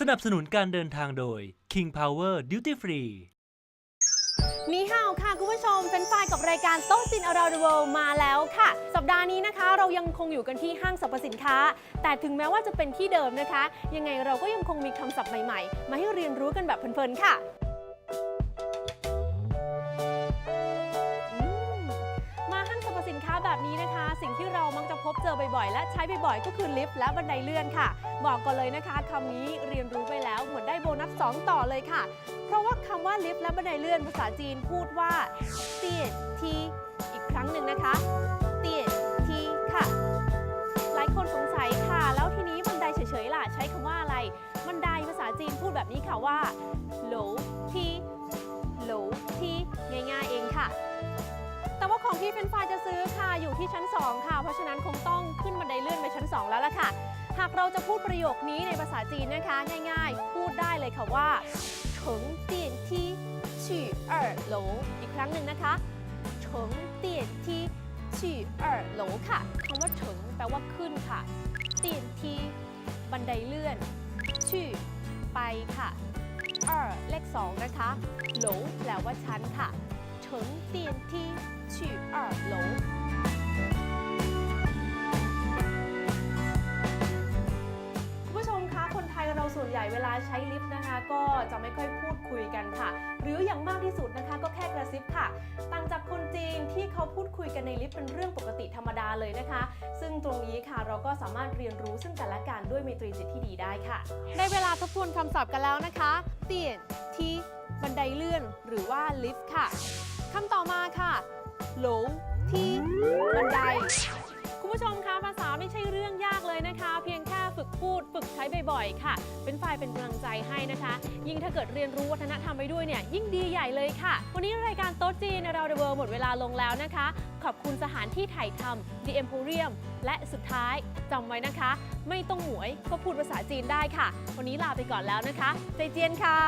สนับสนุนการเดินทางโดย King Power Duty Free นี่ฮาวค่ะ คุณผู้ชมเป็นฝ่ายกับรายการโต๊ะจินอราดเวลมาแล้วค่ะ สัปดาห์นี้นะคะ เรายังคงอยู่กันที่ห้างสรรพสินค้า แต่ถึงแม้ว่าจะเป็นที่เดิมนะคะ ยังไงเราก็ยังคงมีคำศัพท์ใหม่ๆ มาให้เรียนรู้กันแบบเพลินๆค่ะ แบบนี้นะคะ สิ่งที่เรามักจะพบเจอบ่อยๆ และใช้บ่อยๆ ก็คือลิฟต์และบันไดเลื่อนค่ะ บอกก่อนเลยนะคะคำนี้เรียนรู้ไปแล้วเหมือนได้โบนัส 2 ต่อเลยค่ะ เพราะว่าคำว่าลิฟต์และบันไดเลื่อนภาษาจีนพูดว่าเตียทีอีกครั้งหนึ่งนะคะเตียทีค่ะ หลายคนสงสัยค่ะ แล้วทีนี้บันไดเฉยๆล่ะใช้คำว่าอะไร บันไดภาษาจีนพูดแบบนี้ค่ะว่าโหลทีโหลทีง่ายๆเองค่ะ ที่ชั้น 2 ค่ะ เพราะฉะนั้นคงต้องขึ้นบันไดเลื่อนไปชั้น 2 แล้วล่ะค่ะ หากเราจะพูดประโยคนี้ในภาษาจีนนะคะ ง่ายๆ พูดได้เลยค่ะว่าเฉิงเตียนที่ชี่เอ่อหลอีกครั้งหนึ่งนะคะเฉิงเตียนที่ชี่เอ่อหลค่ะคำว่าเฉิงแปลว่าขึ้นค่ะเตียนที่บันไดเลื่อนชี่ไปค่ะเอ่อเลข2นะคะหลแปลว่าชั้นค่ะเฉิงเตียนที่ชี่เอ่อหล คุณผู้ชมคะคนไทยเราส่วนใหญ่เวลาใช้ลิฟต์นะคะ ก็จะไม่ค่อยพูดคุยกันค่ะ หรืออย่างมากที่สุดนะคะก็แค่กระซิบค่ะ ต่างจากคนจีนที่เขาพูดคุยกันในลิฟต์เป็นเรื่องปกติธรรมดาเลยนะคะ ซึ่งตรงนี้ค่ะเราก็สามารถเรียนรู้ซึ่งกันและกันด้วยไมตรีจิตที่ดีได้ค่ะ ได้เวลาทบทวนคำศัพท์กันแล้วนะคะเตียนที่บันไดเลื่อนหรือว่าลิฟต์ค่ะคำต่อมาค่ะโหล ที่บันไดคุณผู้ชมคะภาษาไม่ใช่เรื่องยากเลยนะคะ เพียงแค่ฝึกพูดฝึกใช้บ่อยๆ ค่ะ เป็นฝ่ายเป็นกำลังใจให้นะคะ ยิ่งถ้าเกิดเรียนรู้วัฒนธรรมไปด้วยเนี่ยยิ่งดีใหญ่เลยค่ะ วันนี้รายการโต๊ะจีนเราเดเวิร์หมดเวลาลงแล้วนะคะ ขอบคุณสถานที่ถ่ายทำ The Emporium และสุดท้ายจำไว้นะคะ ไม่ต้องหมวยก็พูดภาษาจีนได้ค่ะ วันนี้ลาไปก่อนแล้วนะคะใจเจียนค่ะ